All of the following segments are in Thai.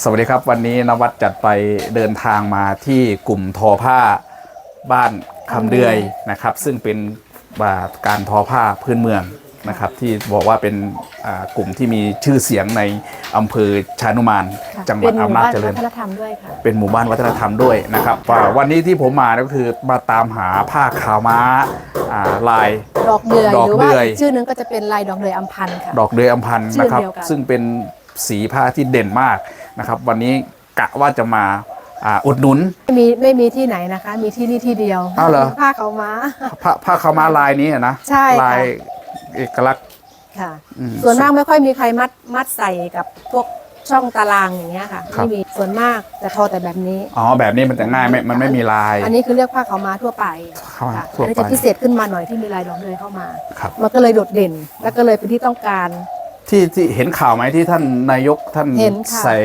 สวัสดีครับวันนี้นวัดจัดไปเดินทางมาที่กลุ่มทอผ้าบ้านคำเดือยนะครับ ซึ่งเป็นอ่าการทอผ้าพื้นเมืองนะครับ ที่บอกว่าเป็นอ่ากลุ่มที่มีชื่อเสียงในอำเภอชานุมานค่ะจังหวัดเป็นหอำมู่นาจบ้านเจริญวัฒนธรรมด้วยค่ะเป็นหมู่บ้านวัฒนธรรมด้วยนะครับว่าวันนี้ที่ผมมาก็คือมาตามหาผ้าขาวม้าอ่าลายดอกเดือยดอกหรือว่าเดือยอีกชื่อนึงก็จะเป็นลายดอกเดือยอัมพันธ์ค่ะดอกเดือยอัมพันธ์ชื่อนะครับเดียวกันซึ่งเป็น สีผ้าที่เด่นมากนะครับ วันนี้กะว่าจะมาอ่าอุดหนุน ไม่มีไม่มีที่ไหนนะคะ มีที่นี่ที่เดียวอ้าวเหรอ ผ้าเขาวม้า ผ้าผ้าขาวม้าลายนี้อะนะใช่ค่ะ ลายเอกลักษณ์ค่ะ อืม ส่วนมากไม่ค่อยมีใครมัดมัดใส่กับพวกช่องตารางอย่างเงี้ยค่ะครับ ไม่มีส่วนมากจะทอแต่แบบนี้ อ๋อแบบนี้มันจะง่ายไม่มันไม่มีลาย อันนี้คือเรียกผ้าเขาวม้าทั่วไปเข้ามาค่ะทั่วอันนี้ไปจะพิเศษขึ้นมาหน่อยที่มีลายดอกเดือยเข้ามา ครับ มันก็เลยโดดเด่น แล้วก็เลยเป็นที่ต้องการ ที่ที่เห็นข่าวไหมที่ท่านนายกท่านเห็นค่ะ ใส่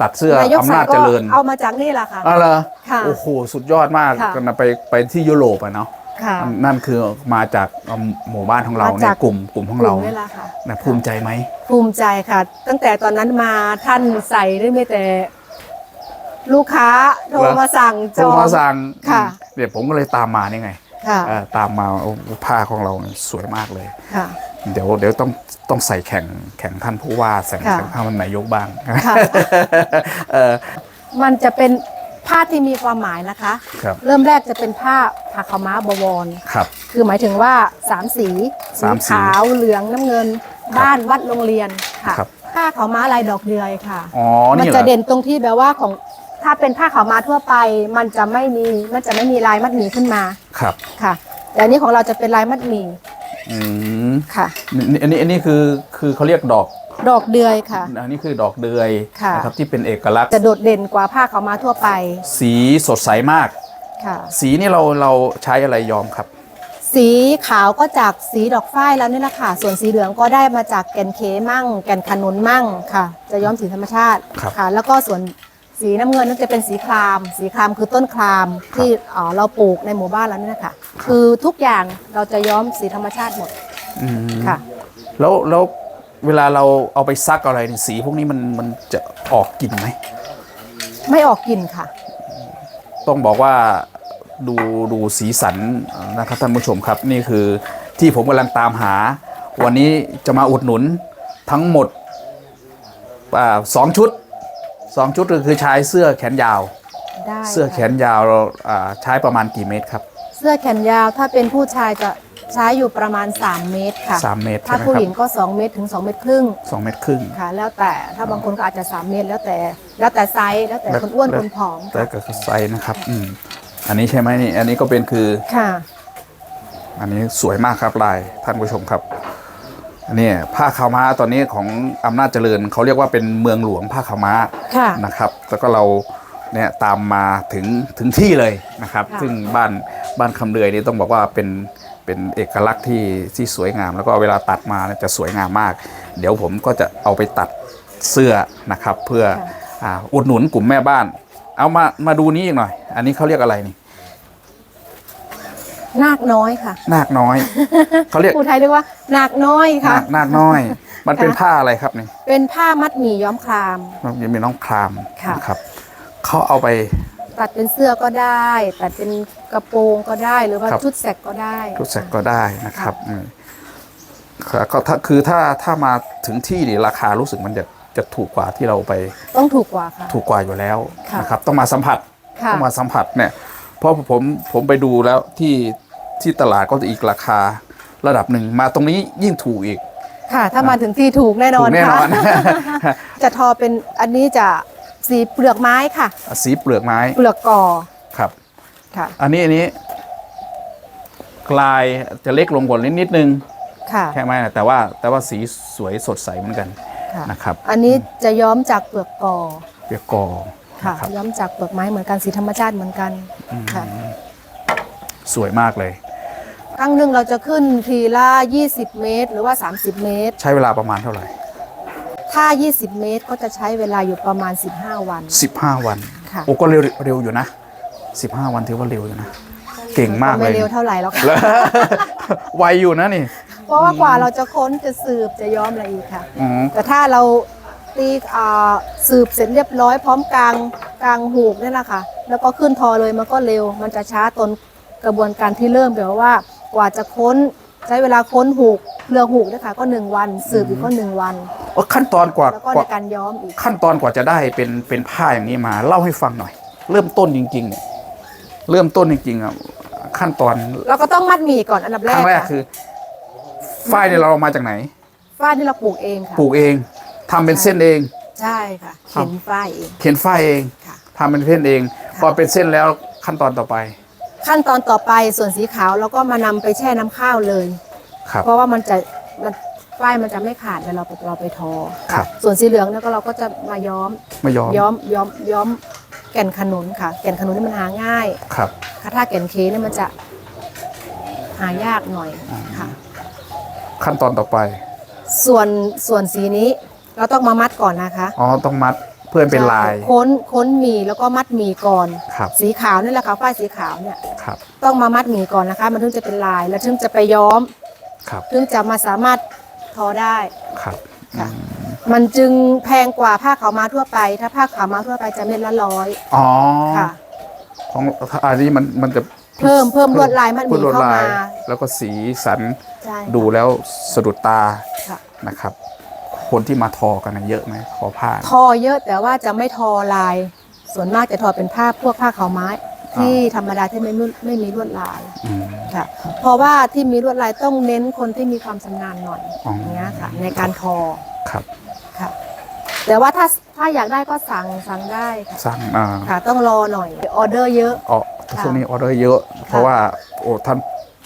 ตัดเสื้อนายกอำใส่นาจก็เจริญเอามาจากนี่แหละค่ะอ๋อเหรอค่ะโอ้โหสุดยอดมากค่ะกันนะไปไปที่ยุโรปอะเนาะค่ะ นั่นคือมาจากหมู่บ้านของเรามาเนี่จายกกลุ่มกลุ่มของกเราลุ่มนี่แหละค่ะ นะภูมิใจไหม ภูมิใจค่ะ ตั้งแต่ตอนนั้นมาท่านใส่ได้ไม่แต่ ลูกค้าโทรมาสั่งจโทรองมาสั่งค่ะ เดี๋ยวผมก็เลยตามมานี่ไงค่ะ เอ่อตามมาโอ้ผ้าของเราเนี่ยสวยมากเลย ค่ะ เดี๋ยวเดี๋ยวต้องต้องใส่แข่งแข่งท่านผู้ว่าใส่ค่ะ แข่งท่านนายกบ้างค่ะ เออมันจะเป็นผ้าที่มีความหมายนะคะ ครับเริ่มแรกจะเป็นผ้าผ้าขาวม้าบวร ครับ คือหมายถึงว่าสามสีสามสีขาวเหลืองน้ำเงินบ้านวัดโรงเรียนค่ะครับ ผ้าขาวม้าลายดอกเดือยค่ะ อ๋อมันนี่เหรจะอเด่นตรงที่แบบว่าของถ้าเป็นผ้าขาวม้าทั่วไป มันจะไม่มีมันจะไม่มีลายมัดหมี่ขึ้นมาครับ ค่ะแต่อันนี้ของเราจะเป็นลายมัดหมี่ อืมค่ะ นี่อันนี้อันนี้คือคือเขาเรียกดอกดอกเดือยค่ะ อันนี้คือดอกเดือยค่ะ นะครับที่เป็นเอกลักษณ์จะโดดเด่นกว่าผ้าขาวม้าทั่วไปสีสดใสมาก ค่ะ สีนี่เราเราใช้อะไรยอมครับ สีขาวก็จากสีดอกฝ้ายแล้วนี่แหละค่ะ ส่วนสีเหลืองก็ได้มาจากแก่นเคมั่ง แก่นขนุนมั่งค่ะ จะย้อมสีธรรมชาติครับ ค่ะ แล้วก็ส่วน สีน้ำเงินนั่นจะเป็นสีคราม สีครามคือต้นครามที่เอ่อเราปลูกในหมู่บ้านแล้วนี่นะคะคือทุกอย่างเราจะย้อมสีธรรมชาติหมดอืมค่ะแล้วแล้วเวลาเราเอาไปซักอะไรนี่สีพวกนี้มันมันจะออกกลิ่นไหมไม่ออกกลิ่นค่ะ ต้องบอกว่าดูดูสีสันนะครับท่านผู้ชมครับ นี่คือที่ผมกำลังตามหา วันนี้จะมาอุดหนุนทั้งหมดอาสองชุด สองชุดก็คือใช้เสื้อแขนยาว ได้เสื้อแขนยาวเราอ่าใช้ประมาณกี่เมตรครับ เสื้อแขนยาวถ้าเป็นผู้ชายจะใช้อยู่ประมาณ 3 เมตรค่ะสามเมตรถ้าใช่ไหมผู้ครัหบญิงก็ 2 เมตรถึง 2 เมตรครึ่งสองเมตรครึ่ง ค่ะ แล้วแต่ถ้าบางคนก็อาจจะ 3 เมตรแล้วแต่แล้วแต่ไซส์แล้วแต่คนอ้วนคนผอมแต่ก็ไซส์นะครับอืมอันนี้ใช่ไหมนี่อันนี้ก็เป็นคือค่ะ อันนี้สวยมากครับลายท่านผู้ชมครับอั นนี้ผ้าขาวม้าตอนนี้ของอำนาจเจริญเขาเรียกว่าเป็นเมืองหลวงผ้าขาวม้าค่ะนะครับ แล้วก็เราเนี่ยตามมาถึงถึงที่เลยนะครับค่ะซึ่งบ้านบ้านคำเดือยนี่ต้องบอกว่าเป็นเป็นเอกลักษณ์ที่ที่สวยงาม แล้วก็เวลาตัดมาเนี่ยจะสวยงามมาก เดี๋ยวผมก็จะเอาไปตัดเสื้อนะครับ เพื่ออ่าอุดหนุนกลุ่มแม่บ้าน เอามามาดูนี้อีกหน่อย อันนี้เขาเรียกอะไรนี่ นาคน้อยค่ะ นาคน้อย เขาเรียกผู้ไทยเรียกว่านาคน้อยค่ะ นาคนาคน้อย มันเป็นค่ะผ้าอะไรครับนี่ เป็นผ้ามัดหมี่ย้อมครามมันยังมีน้องครามค่ะ นะครับเขาเอาไป ตัดเป็นเสื้อก็ได้ ตัดเป็นกระโปรงก็ได้หรือว่าครับ ชุดแสกก็ได้ทุกแสกก็ได้นะครับอืมครับก็ถ้าคือถ้าถ้ามาถึงที่นี่ราคารู้สึกมันจะจะถูกกว่าที่เราไปต้องถูกกว่าค่ะ ถูกกว่าอยู่แล้วค่ะ นะครับ ต้องมาสัมผัส ค่ะ ต้องมาสัมผัสเนี่ย เพราะผมผมไปดูแล้วที่ ที่ตลาดก็จะอีกราคาระดับหนึ่งมาตรงนี้ยิ่งถูกอีก ค่ะ ถ้ามาถึงที่ถูกแน่นถูอนกแน่นค่ะ อน จะทอเป็นอันนี้จะสีเปลือกไม้ค่ะ สีเปลือกไม้เปลือกก่อครับ ค่ะอันนี้อันนี้กลายจะเล็กลงกว่านิดนิดนึงค่ะแค่ไหมแต่ว่าแต่ว่าสีสวยสดใสเหมือนกันค่ะ นะครับอันนี้จะย้อมจากเปลือกก่อเปียกกอค่ะ นะครับย้อมจากเปลือกไม้เหมือนกันสีธรรมชาติเหมือนกันค่ะ สวยมากเลย ครั้งหนึ่งเราจะขึ้นทีละ20 เมตร หรือว่า 30 เมตร ใช้เวลาประมาณเท่าไหร่ ถ้า 20 เมตรก็จะใช้เวลาอยู่ประมาณ 15 วัน 15 วันค่ะ โอ้ก็เร็วเร็วอยู่นะ 15 วันถือว่าเร็วอยู่นะ เก่งมากเลไม่ยเร็วเท่าไหร่แล้วค่ะ แล้ว ไวอยู่นะนี่เพราะว่ากว่าเราจะค้นจะสืบจะย้อมอะไรอีกค่ะ อ๋อแต่ถ้าเราตีอ่าสืบเสร็จเรียบร้อยพร้อมกลางกลางหูกนี่แหละค่ะ แล้วก็ขึ้นทอเลยมันก็เร็ว มันจะช้าตนกระบวนการที่เริ่มแบบว่า กว่าจะค้นใช้เวลาค้นหูกเรือหูกนะคะก็หนึ่งวัน สืบอีกก็หนึ่งวันว่าขั้นตอนกว่าแล้วก็กในว่าการย้อมอีก ขั้นตอนกว่าจะได้เป็นเป็นผ้าอย่างนี้มา เล่าให้ฟังหน่อย เริ่มต้นจริง ๆ เนี่ย เริ่มต้นจริงๆอะขั้นตอนเราก็ต้องมัดหมี่ก่อนอันดับแรคกรั้งแรกค่ะคือฝ้ายเนี่ยเราเอามาจากไหน ฝ้ายที่เราปลูกเองค่ะปลูกเองทำเป็นเส้นเอง ใช่ค่ะครับ เข็นฝ้ายเองเขียนฝ้ายเองค่ะ ทำเป็นเส้นเองพอเป็นเส้นแล้วขั้นตอนต่อไป ขั้นตอนต่อไปส่วนสีขาวเราก็มานำไปแช่น้ำข้าวเลย ครับ เพราะว่ามันจะมันฝ้ายมันจะไม่ขาดเวลาเราเราไปทอ ครับ ส่วนสีเหลืองเนี่ยก็เราก็จะมาย้อมไม่ยอมย้อมย้อมย้อมแก่นขนุนค่ะ แก่นขนุนนี่มันหาง่ายครับถ้าแก่นเคเนี่ยมันจะหายากหน่อยค่ะ ขั้นตอนต่อไป ส่วนส่วนสีนี้เราต้องมามัดก่อนนะคะ อ๋อ ต้องมัดเพื่อให้เป็นลายใช่ค้นค้นหมีแล้วก็มัดหมีก่อน ครับ สีขาวนี่แหละค่ะฝ้ายสีขาวเนี่ยครับ ต้องมามัดหมีก่อนนะคะ มันถึงจะเป็นลายแล้วถึงจะไปย้อมครับ ถึงจะมาสามารถทอได้ ครับค่ะมันจึงแพงกว่าผ้าขาวม้าทั่วไป ถ้าผ้าขาวม้าทั่วไปจะเม็ดละร้อยอ๋อ ค่ะ ของอันนี้มันมันจะเพิ่มเพิ่มลวดลายมัดหมี่พิ่ลวดเข้ามาลยแล้วก็สีสันใช่ดูแล้วสะดุดตาค่ะ นะครับ คนที่มาทอกันน่ะเยอะไหมทอผ้า ทอเยอะแต่ว่าจะไม่ทอลาย ส่วนมากจะทอเป็นผ้าพวกผ้าขาวม้าที่ธรรมดาที่ไม่มีไม่มีลวดลายอืมค่ะเพราะว่าที่มีลวดลายต้องเน้นคนที่มีความชำนาญหน่อยอ๋อออย่างเงี้ยค่ะ ในการทอครับค่ะแต่ว่าถ้าถ้าอยากได้ก็สั่งสั่งได้ค่ะสั่งอ่าค่ะต้องรอหน่อยออเดอร์เยอะอ๋อค่ะช่วงนี้ออเดอร์เยอะ เพราะว่าโอ้ท่าน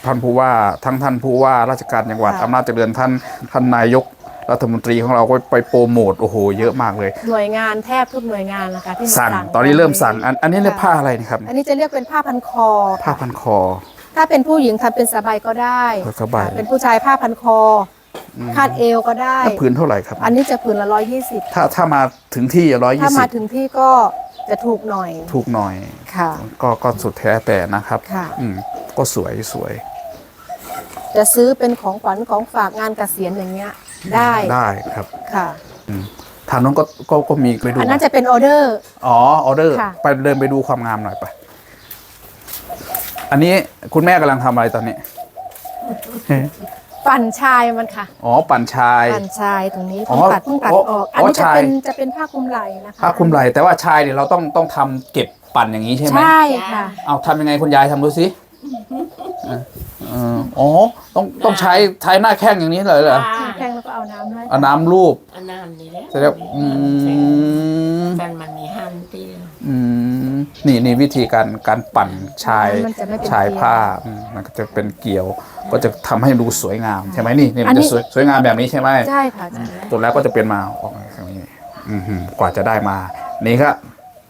ท่านผู้ว่าทั้งท่านผู้ว่าราชการจังหวัดค่ะอำนาจเจริญท่านท่านนายก รัฐมนตรีของเราก็ไปโปรโมทโอ้โหเยอะมากเลย หน่วยงานแทบทุกหน่วยงานนะคะที่มาสั่งตอนนี้เริ่มสั่งอันอันนี้เรียกค่ะผ้าอะไรนะครับอันนี้จะเรียกเป็นผ้าพันคอ ผ้าพันคอ ถ้าเป็นผู้หญิงทำเป็นสบายก็ได้สบายค่ะเป็นผู้ชายผ้าพันคออคาดเอวก็ได้ แล้วผืนเท่าไหร่ครับ อันนี้จะผืนละร้อยยี่สิบถ้าถ้ามาถึงที่ร้อยถ้ายี่สิมาบถึงที่ก็จะถูกหน่อยถูกหน่อย ค่ะ ก็ก็สุดแท้แต่นะครับค่ะ อืมก็สวยสวย จะซื้อเป็นของขวัญของฝากงานเกษียณอย่างเงี้ย ได้ได้ครับค่ะอืมทางน้องก็ก็ก็มีไปดูอันนั้นจะเป็นออเดอร์ อ๋อออเดอร์ ค่ะ ไปเดินไปดูความงามหน่อยไป อันนี้คุณแม่กำลังทำอะไรตอนนี้ ปั่นชายมันค่ะ อ๋อปั่นชาย ปั่นชายตรงนี้อ๋เพิ่องตัดเพิ่งตัดอ๋อออกอ๋ออันนี้จะชาย เป็นจะเป็นผ้าคลุมไหล่นะคะผ้าคลุมไหล่แต่ว่าชายเนี่ยเราต้องต้องทำเก็บปั่นอย่างนี้ใช่ไหมใช่ค่ะ เอาทำยังไงคุณยายทำดูสิ เออเอออ๋อต้องต้องใช้ใช้หน้าแข้งอย่างนี้เลยเหรอแข้งแล้วก็เอาน้ำให้เอาน้ำรูปอันนั้นนี่แหละแสดงอืมแฟนมันมีหันตีอืมนี่นี่วิธีการการปั่นชายมันจะไม่เป็นชายเกลียวผ้าอืมมันก็จะเป็นเกลียว ก็จะทำให้ดูสวยงามใช่ไหมนี่นี่อัมันนนี้จะสวยสวยงามแบบนี้ใช่ไหม ใช่ค่ะใช่ตัวแล้วก็จะเป็นมาออกมาอย่างนี้อือหือกว่าจะได้มา นี่ก็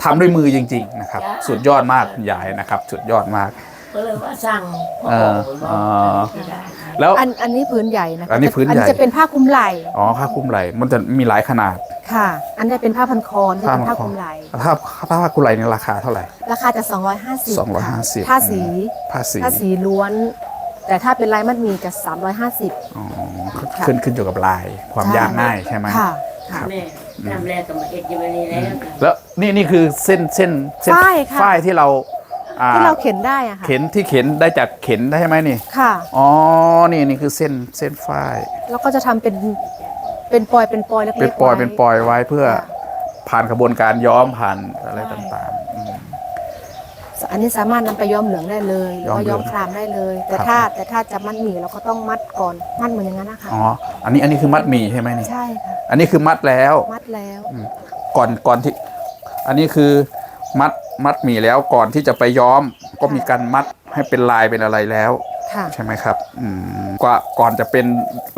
ทำด้วยมือจริง ๆ นะครับ สุดยอดมากคุณยายนะครับ สุดยอดมาก ก็เลยว่าสั่งเออเออไม่ได้แล้ว อันอันนี้พื้นใหญ่นะคะอันนี้พื้นใหญ่อันนี้จะเป็นผ้าคลุมไหล่อ๋อผ้าคลุมไหล่มันจะมีหลายขนาด ค่ะ อันนี้เป็นผ้าพันคอที่เป็นผ้าคลุมไหล่ถ้าถ้าผ้าคลุมไหล่เนี่ยราคาเท่าไหร่ ราคาจะ250 250 ผ้าสีผ้าสีผ้าสีล้วน แต่ถ้าเป็นลายมัดหมีจะ 350 อ๋อค่ะขึ้นขึ้นอยู่กับลายความใช่ยากง่ายใช่ไหม ค่ะค่ะ แม่ทำแรกกับมาเอกอยังไม่ได้แล้วกันแล้วนี่นี่คือเส้นเส้นเส้นฝ้ายค่ะ ฝ้ายที่เราอ่ ที่เราเข็นได้อะค่ะเข็นที่เข็นได้จากเข็นได้ใช่ไหมนี่ ค่ะอ๋อ นี่นี่คือเส้นเส้นฝ้ายแล้วก็จะทำเป็นเป็นปอยเป็นปอยเล็กๆเป็นปอยไว้ เป็นปอยไว้เพื่อค่ะ ผ่านกระบวนการย้อมผ่านอะไรต่างๆอืมอันนี้สามารถนำไปย้อมเหลืองได้เลยหรือว่าย้ย้ออมมเหลืองครามได้เลย แต่ครับ ถ้าแต่ถ้าจะมัดหมี่เราก็ต้องมัดก่อนมัดเหมือนอย่างนั้นนะคะอ๋อ อันนี้อันนี้คือมัดหมี่ใช่ไหมนี่ ใช่ค่ะ อันนี้คือมัดแล้ว มัดแล้ว ก่อนก่อนที่ อันนี้คือ มัดมัดหมี่แล้วก่อนที่จะไปย้อม ก็มีการมัดให้เป็นลายเป็นอะไรแล้วค่ะใช่ไหมครับอืมกว่าก่อนจะเป็น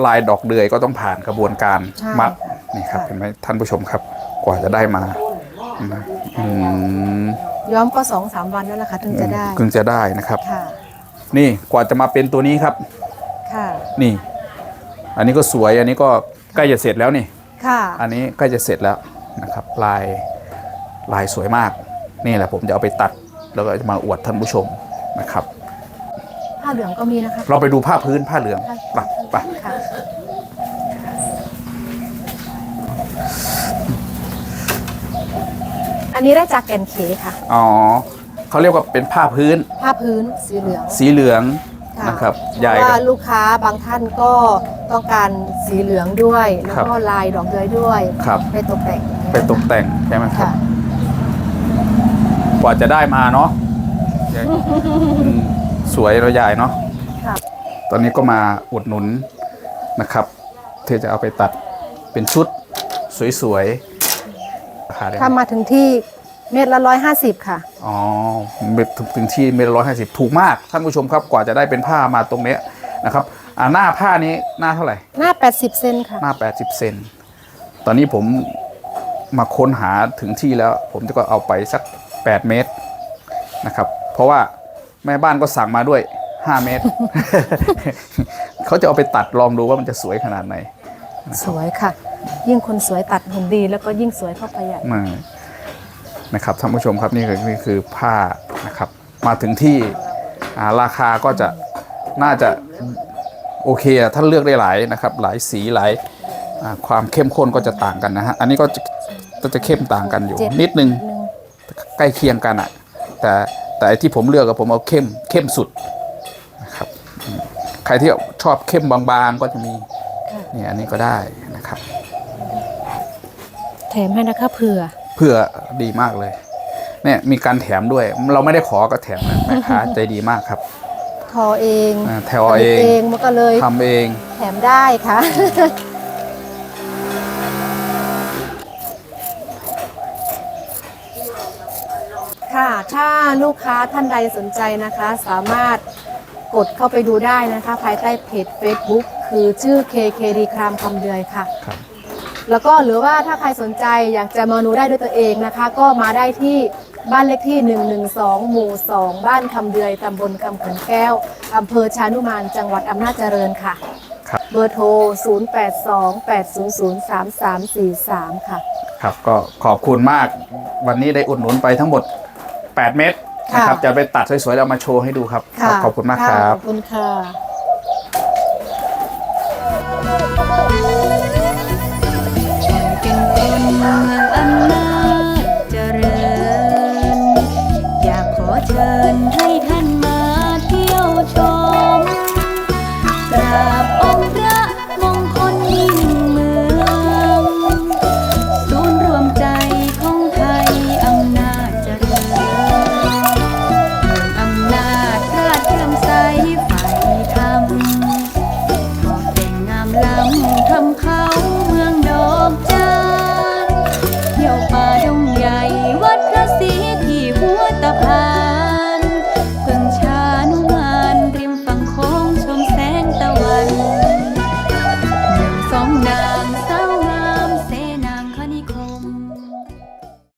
ลายดอกเดือยก็ต้องผ่านกระบวนการใช่มัดค่ะนี่ครับค่ะเห็นไหมท่านผู้ชมครับ กว่าจะได้มานะอืมย้อมก็สองสามวันนั่นแหละค่ะถึงจะได้ถึงจะได้นะครับค่ะนี่กว่าจะมาเป็นตัวนี้ครับ ค่ะ นี่ อันนี้ก็สวยอันนี้ก็ใกล้จะเสร็จแล้วนี่ ค่ะ อันนี้ใกล้จะเสร็จแล้วนะครับ ลายลายสวยมาก นี่แหละผมจะเอาไปตัดแล้วก็จะมาอวดท่านผู้ชมนะครับผ้าเหลืองก็มีนะคะเราไปดูผ้าพื้นผ้าเหลืองไปไปค่ะนนี้ได้จากแก่นเขค่ะอ๋อเขาเรียกว่าเป็นผ้าพื้น ผ้าพื้นสีเหลืองสีเหลืองค่ะนะครับเพยายราะก็ว่าลูกค้าบางท่านก็ต้องการสีเหลืองด้วย แล้วก็ลายดอกเดือยด้วยครับไปตกแต่ง ไปตกแต่งใช่ไหมครับค่ะ กว่าจะได้มาเนาะยายอืมสวยเราใหญ่เนาะค่ะตอนนี้ก็มาอุดหนุนนะครับที่จะเอาไปตัดเป็นชุดสวยๆราคาได้ไหมถ้ามาถึงที่เม็ดละร้อยห้าสิบค่ะ อ๋อเม็ดถึงถึงที่เมตรร้อยห้าสิบถูกมาก ท่านผู้ชมครับกว่าจะได้เป็นผ้ามาตรงเนี้ยนะครับอ่าหน้าผ้านี้หน้าเท่าไหร่ หน้า80เซนค่ะ หน้า 80 เซน ตอนนี้ผมมาค้นหาถึงที่แล้ว ผมจะก็เอาไปสัก 8 เมตรนะครับ เพราะว่าแม่บ้านก็สั่งมาด้วย 5 เมตร เขาจะเอาไปตัดลองดูว่ามันจะสวยขนาดไหน สวยค่ะ ยิ่งคนสวยตัดหุ่นดีแล้วก็ยิ่งสวยเข้าไปใหญ่มานะครับท่านผู้ชมครับนี่คือนี่คือผ้านะครับ มาถึงที่อ่าราคาก็จะน่าจะโอเคอะท่านเลือกได้หลายนะครับ หลายสีหลายอ่าความเข้มข้นก็จะต่างกันนะฮะอันนี้ก็จะก็จะเข้มต่างกันอยู่เจ็ดนิดนึงหนึ่ง ใกล้เคียงกันอะแต่แต่ไอ้ที่ผมเลือกกับผมเอาเข้มเข้มสุดนะครับอืมใครที่ชอบเข้มบางๆก็จะมีเนี่ยอันนี้ก็ได้นะครับ แถมให้นะคะเผื่อเพื่อดีมากเลยเนี่ยมีการแถมด้วย เราไม่ได้ขอก็แถมนะแม่ค้าใจดีมากครับทอเองอ่าแถวเองผลิตเองมันก็เลยทำเอง แถมได้ค่ะ ถ้าลูกค้าท่านใดสนใจนะคะ สามารถกดเข้าไปดูได้นะคะ ภายใต้เพจ Facebook คือชื่อ KKD ครามคำเดือยค่ะ ครับ แล้วก็หรือว่าถ้าใครสนใจอยากจะมาดูได้ด้วยตัวเองนะคะ ก็มาได้ที่บ้านเลขที่ 112 หมู่ 2 บ้านคำเดือยตำบลคำเขินแก้วอำเภอชานุมานจังหวัดอำนาจเจริญค่ะ ครับ เบอร์โทร 0828003343 ค่ะ ครับก็ขอบคุณมากวันนี้ได้อุดหนุนไปทั้งหมด 8 เม็ดนะครับค่ะ จะไปตัดสวยๆเอามาโชว์ให้ดูครับครับ ขอบคุณมากคะรับขอบคุณค่ะ